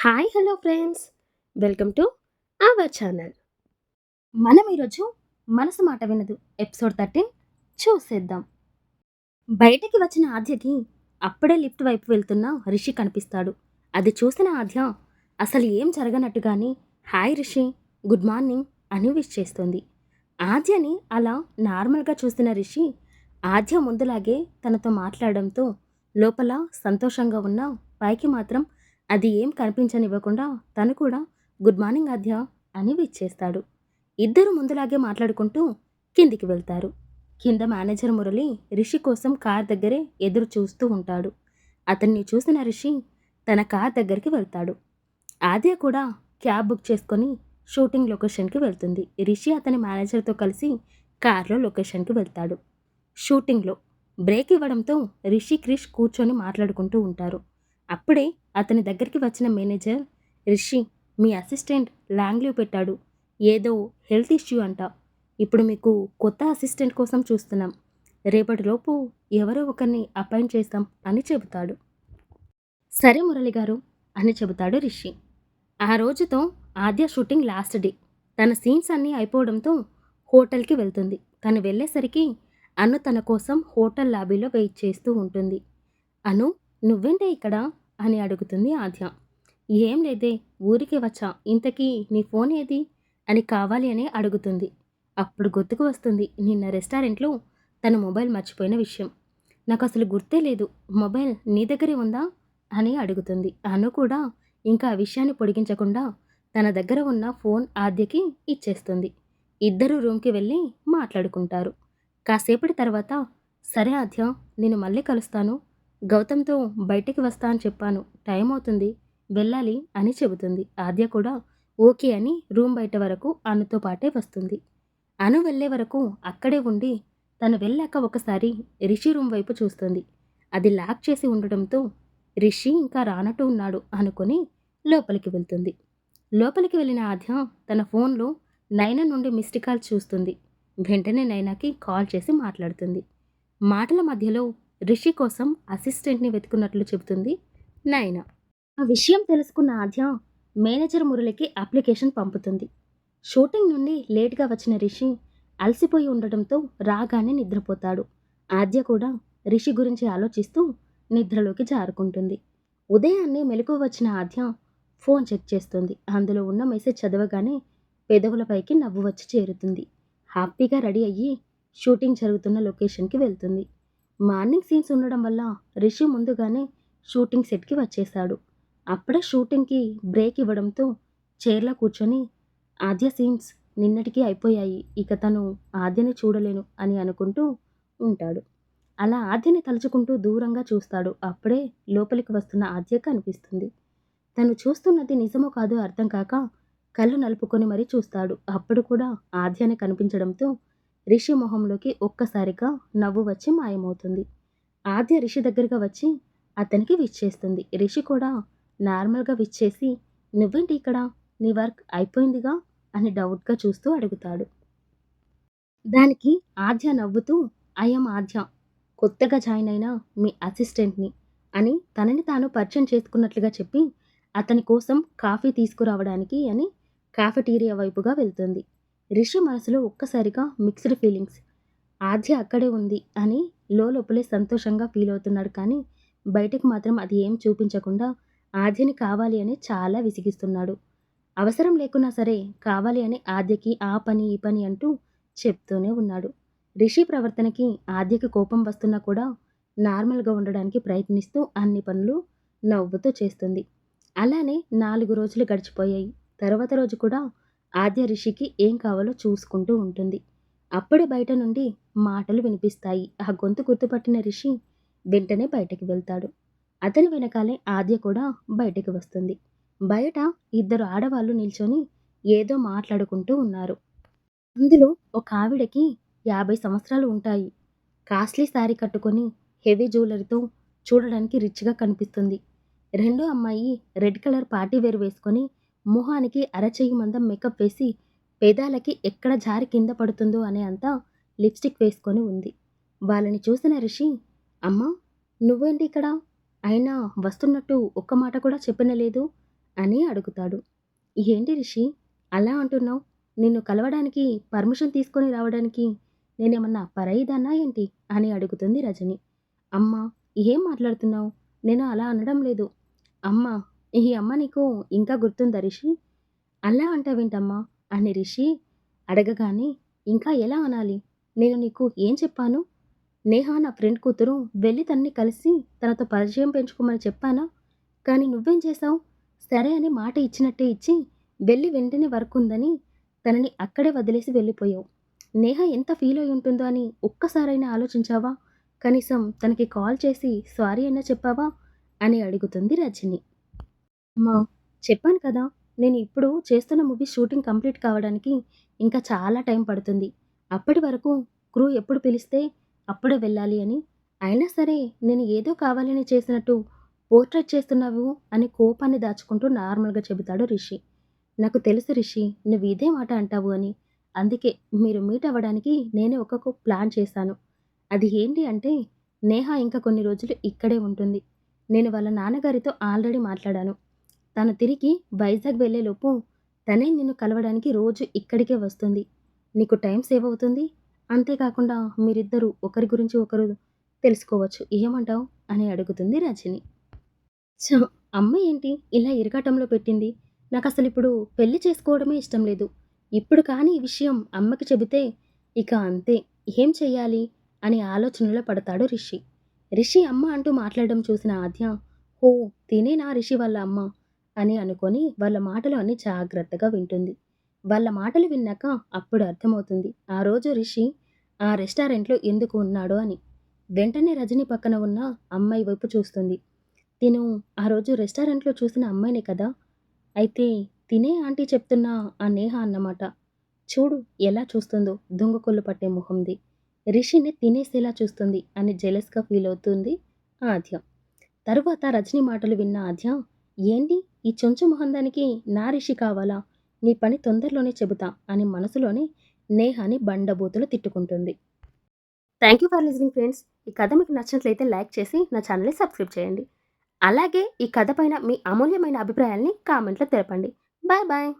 Hi hello friends. Welcome to our channel. మనం ఈరోజు మనసు మాట వినదు. ఎపిసోడ్ థర్టీన్ చూసేద్దాం. బయటికి వచ్చిన ఆద్యకి అప్పుడే లిఫ్ట్ వైపు వెళ్తున్న రిషి కనిపిస్తాడు. అది చూసిన ఆద్య అసలు ఏం జరగనట్టుగాని హాయ్ రిషి గుడ్ మార్నింగ్ అని విష్ చేస్తుంది. ఆద్యని అలా నార్మల్గా చూసిన రిషి ఆద్య ముందులాగే తనతో మాట్లాడడంతో లోపల సంతోషంగా ఉన్న పైకి మాత్రం అది ఏం కనిపించనివ్వకుండా తను కూడా గుడ్ మార్నింగ్ ఆద్య అని విచ్చేస్తాడు. ఇద్దరు ముందులాగే మాట్లాడుకుంటూ కిందికి వెళ్తారు. కింద మేనేజర్ మురళి రిషి కోసం కార్ దగ్గరే ఎదురు చూస్తూ ఉంటాడు. అతన్ని చూసిన రిషి తన కార్ దగ్గరికి వెళ్తాడు. ఆద్య కూడా క్యాబ్ బుక్ చేసుకొని షూటింగ్ లొకేషన్కి వెళ్తుంది. రిషి అతని మేనేజర్తో కలిసి కార్లో లొకేషన్కి వెళ్తాడు. షూటింగ్లో బ్రేక్ ఇవ్వడంతో రిషి క్రిష్ కూర్చొని మాట్లాడుకుంటూ ఉంటారు. అప్పుడే అతని దగ్గరికి వచ్చిన మేనేజర్ రిషి మీ అసిస్టెంట్ లాంగ్ లీవ్ పెట్టాడు. ఏదో హెల్త్ ఇష్యూ అంట. ఇప్పుడు మీకు కొత్త అసిస్టెంట్ కోసం చూస్తున్నాం. రేపటిలోపు ఎవరో ఒకరిని అపాయింట్ చేస్తాం అని చెబుతాడు. సరే మురళి గారు అని చెబుతాడు రిషి. ఆ రోజుతో ఆద్య షూటింగ్ లాస్ట్ డే. తన సీన్స్ అన్నీ అయిపోవడంతో హోటల్కి వెళ్తుంది. తను వెళ్ళేసరికి అను తన కోసం హోటల్ లాబీలో వెయిట్ చేస్తూ ఉంటుంది. అను నువ్వేంటే ఇక్కడ? అని అడుగుతుంది ఆద్య. ఏం లేదే ఊరికి వచ్చా. ఇంతకీ నీ ఫోన్ ఏది? అని కావాలి అని అడుగుతుంది. అప్పుడు గుర్తుకు వస్తుంది నిన్న రెస్టారెంట్లో తన మొబైల్ మర్చిపోయిన విషయం. నాకు అసలు గుర్తే లేదు. మొబైల్ నీ దగ్గరే ఉందా? అని అడుగుతుంది. అను కూడా ఇంకా ఆ విషయాన్ని పొడిగించకుండా తన దగ్గర ఉన్న ఫోన్ ఆద్యకి ఇచ్చేస్తుంది. ఇద్దరు రూమ్కి వెళ్ళి మాట్లాడుకుంటారు. కాసేపటి తర్వాత సరే ఆద్య నేను మళ్ళీ కలుస్తాను. గౌతమ్తో బయటికి వస్తా అని చెప్పాను. టైం అవుతుంది. వెళ్ళాలి అని చెబుతుంది. ఆద్య కూడా ఓకే అని రూమ్ బయట వరకు అనుతో పాటే వస్తుంది. అను వెళ్ళే వరకు అక్కడే ఉండి తను వెళ్ళాక ఒకసారి రిషి రూమ్ వైపు చూస్తుంది. అది లాక్ చేసి ఉండటంతో రిషి ఇంకా రానట్టు ఉన్నాడు అనుకొని లోపలికి వెళ్తుంది. లోపలికి వెళ్ళిన ఆద్య తన ఫోన్లో నైనా నుండి మిస్డ్ కాల్ చూస్తుంది. వెంటనే నైనాకి కాల్ చేసి మాట్లాడుతుంది. మాటల మధ్యలో రిషి కోసం అసిస్టెంట్ని వెతుకున్నట్లు చెబుతుంది నైనా ఆ విషయం తెలుసుకున్న ఆద్య మేనేజర్ మురళికి అప్లికేషన్ పంపుతుంది. షూటింగ్ నుండి లేట్గా వచ్చిన రిషి అలసిపోయి ఉండటంతో రాగానే నిద్రపోతాడు. ఆద్య కూడా రిషి గురించి ఆలోచిస్తూ నిద్రలోకి జారుకుంటుంది. ఉదయాన్నే మెలకు వచ్చిన ఆద్య ఫోన్ చెక్ చేస్తుంది. అందులో ఉన్న మెసేజ్ చదవగానే పెదవులపైకి నవ్వు వచ్చి చేరుతుంది. హ్యాపీగా రెడీ అయ్యి షూటింగ్ జరుగుతున్న లొకేషన్కి వెళ్తుంది. మార్నింగ్ సీన్స్ ఉండడం వల్ల రిషి ముందుగానే షూటింగ్ సెట్కి వచ్చేశాడు అప్పుడే షూటింగ్కి బ్రేక్ ఇవ్వడంతో చైర్లో కూర్చొని ఆద్య సీన్స్ నిన్నటికి అయిపోయాయి ఇక తను ఆద్యని చూడలేను అని అనుకుంటూ ఉంటాడు. అలా ఆద్యని తలుచుకుంటూ దూరంగా చూస్తాడు. అప్పుడే లోపలికి వస్తున్న ఆద్య కనిపిస్తుంది తను చూస్తున్నది నిజమో కాదో అర్థం కాక కళ్ళు నలుపుకొని మరీ చూస్తాడు. అప్పుడు కూడా ఆద్యనే కనిపించడంతో రిషి మొహంలోకి ఒక్కసారిగా నవ్వు వచ్చి మాయమవుతుంది. ఆద్య రిషి దగ్గరగా వచ్చి అతనికి విచ్చేస్తుంది రిషి కూడా నార్మల్గా విచ్ చేసి నువ్వేంటి ఇక్కడ? నీ వర్క్ అయిపోయిందిగా? అని డౌట్గా చూస్తూ అడుగుతాడు. దానికి ఆద్య నవ్వుతూ అయం ఆద్య. కొత్తగా జాయిన్ అయిన మీ అసిస్టెంట్ని అని తనని తాను పరిచయం చేసుకున్నట్లుగా చెప్పి అతని కోసం కాఫీ తీసుకురావడానికి అని కాఫెటీరియా వైపుగా వెళ్తుంది. రిషి మనసులో ఒక్కసారిగా మిక్స్డ్ ఫీలింగ్స్ ఆద్య అక్కడే ఉంది అని లోపలే సంతోషంగా ఫీల్ అవుతున్నాడు కానీ బయటకు మాత్రం అది ఏం చూపించకుండా ఆద్యని కావాలి అని చాలా విసిగిస్తున్నాడు. అవసరం లేకున్నా సరే కావాలి అని ఆద్యకి ఆ పని ఈ పని అంటూ చెప్తూనే ఉన్నాడు. రిషి ప్రవర్తనకి ఆద్యకి కోపం వస్తున్నా కూడా నార్మల్గా ఉండడానికి ప్రయత్నిస్తూ అన్ని పనులు నవ్వుతూ చేస్తుంది. అలానే నాలుగు రోజులు గడిచిపోయాయి. తర్వాత రోజు కూడా ఆద్య రిషికి ఏం కావాలో చూసుకుంటూ ఉంటుంది. అప్పుడే బయట నుండి మాటలు వినిపిస్తాయి. ఆ గొంతు గుర్తుపట్టిన రిషి వెంటనే బయటకు వెళ్తాడు. అతని వెనకాలే ఆద్య కూడా బయటకు వస్తుంది. బయట ఇద్దరు ఆడవాళ్ళు నిల్చొని ఏదో మాట్లాడుకుంటూ ఉన్నారు. అందులో ఒక ఆవిడకి యాభై సంవత్సరాలు ఉంటాయి. కాస్ట్లీ శారీ కట్టుకొని హెవీ జ్యువెలరీతో చూడడానికి రిచ్గా కనిపిస్తుంది. రెండో అమ్మాయి రెడ్ కలర్ పార్టీ వేర్ వేసుకొని మొహానికి అరచేయి మందం మేకప్ వేసి పేదాలకి ఎక్కడ జారి కింద పడుతుందో అనే అంతా లిప్స్టిక్ వేసుకొని ఉంది. వాళ్ళని చూసిన రిషి అమ్మా నువ్వేంటి ఇక్కడ? అయినా వస్తున్నట్టు ఒక్క మాట కూడా చెప్పిన లేదు అని అడుగుతాడు. ఏంటి రిషి అలా అంటున్నావు? నిన్ను కలవడానికి పర్మిషన్ తీసుకొని రావడానికి నేనేమన్నా పరాయిదాన్నా ఏంటి? అని అడుగుతుంది రజని. అమ్మ ఏం మాట్లాడుతున్నావు? నేను అలా అనడం లేదు. అమ్మా ఈ అమ్మ నీకు ఇంకా గుర్తుందా రిషి? అలా అంటావేంటమ్మా అని రిషి. అడగగానే ఇంకా ఎలా అనాలి? నేను నీకు ఏం చెప్పాను? నేహ నా ఫ్రెండ్ కూతురు వెళ్ళి తన్ని కలిసి తనతో పరిచయం పెంచుకోమని చెప్పానా? కానీ నువ్వేం చేశావు? సరే అని మాట ఇచ్చినట్టే ఇచ్చి వెళ్ళి వెంటనే వర్క్ ఉందని తనని అక్కడే వదిలేసి వెళ్ళిపోయావు. నేహ ఎంత ఫీల్ అయి ఉంటుందో అని ఒక్కసారైనా ఆలోచించావా? కనీసం తనకి కాల్ చేసి సారీ అయినా చెప్పావా? అని అడుగుతుంది రజని. అమ్మా చెప్పాను కదా నేను ఇప్పుడు చేస్తున్న మూవీ షూటింగ్ కంప్లీట్ కావడానికి ఇంకా చాలా టైం పడుతుంది. అప్పటి వరకు క్రూ ఎప్పుడు పిలిస్తే అప్పుడే వెళ్ళాలి అని. అయినా సరే నేను ఏదో కావాలని చేసినట్టు పోర్ట్రేట్ చేస్తున్నావు అని కోపాన్ని దాచుకుంటూ నార్మల్గా చెబుతాడు రిషి. నాకు తెలుసు రిషి నువ్వు ఇదే మాట అంటావు అని. అందుకే మీరు మీట్ అవ్వడానికి నేనే ఒక ప్లాన్ చేశాను. అది ఏంటి అంటే నేహ ఇంకా కొన్ని రోజులు ఇక్కడే ఉంటుంది. నేను వాళ్ళ నాన్నగారితో ఆల్రెడీ మాట్లాడాను. తను తిరిగి వైజాగ్ వెళ్ళేలోపు తనే నిన్ను కలవడానికి రోజు ఇక్కడికే వస్తుంది. నీకు టైం సేవ్ అవుతుంది? అంతేకాకుండా మీరిద్దరూ ఒకరి గురించి ఒకరు తెలుసుకోవచ్చు. ఏమంటావు? అని అడుగుతుంది రజని. చ అమ్మ ఏంటి ఇలా ఇరకాటంలో పెట్టింది? నాకు అసలు ఇప్పుడు పెళ్ళి చేసుకోవడమే ఇష్టం లేదు. ఇప్పుడు కానీ ఈ విషయం అమ్మకి చెబితే ఇక అంతే. ఏం చెయ్యాలి? అని ఆలోచనలో పడతాడు రిషి. రిషి అమ్మ అంటూ మాట్లాడడం చూసిన ఆద్య హో తినేనా రిషి వాళ్ళ అమ్మ? అని అనుకొని వాళ్ళ మాటలు అన్ని జాగ్రత్తగా వింటుంది. వాళ్ళ మాటలు విన్నాక అప్పుడు అర్థమవుతుంది. ఆ రోజు రిషి ఆ రెస్టారెంట్లో ఎందుకు ఉన్నాడో అని. వెంటనే రజని పక్కన ఉన్న అమ్మాయి వైపు చూస్తుంది. తిను ఆ రోజు రెస్టారెంట్లో చూసిన అమ్మాయినే కదా. అయితే తినే ఆంటీ చెప్తున్న ఆ నేహ అన్నమాట. చూడు ఎలా చూస్తుందో దొంగకొల్లు పట్టే మొహంది. రిషిని తినేసేలా చూస్తుంది అని జెలస్గా ఫీల్ అవుతుంది ఆద్య. తరువాత రజని మాటలు విన్న ఆద్య ఏంటి? ఈ చెంచు మొహందానికి నా రిషి కావాలా? నీ పని తొందరలోనే చెబుతా అని మనసులోనే నేహాని బండబూతులు తిట్టుకుంటుంది. Thank you for listening friends. ఈ కథ మీకు నచ్చినట్లయితే లైక్ చేసి నా ఛానల్ని సబ్స్క్రైబ్ చేయండి. అలాగే ఈ కథ పైన మీ అమూల్యమైన అభిప్రాయాల్ని కామెంట్లో తెలపండి. Bye bye.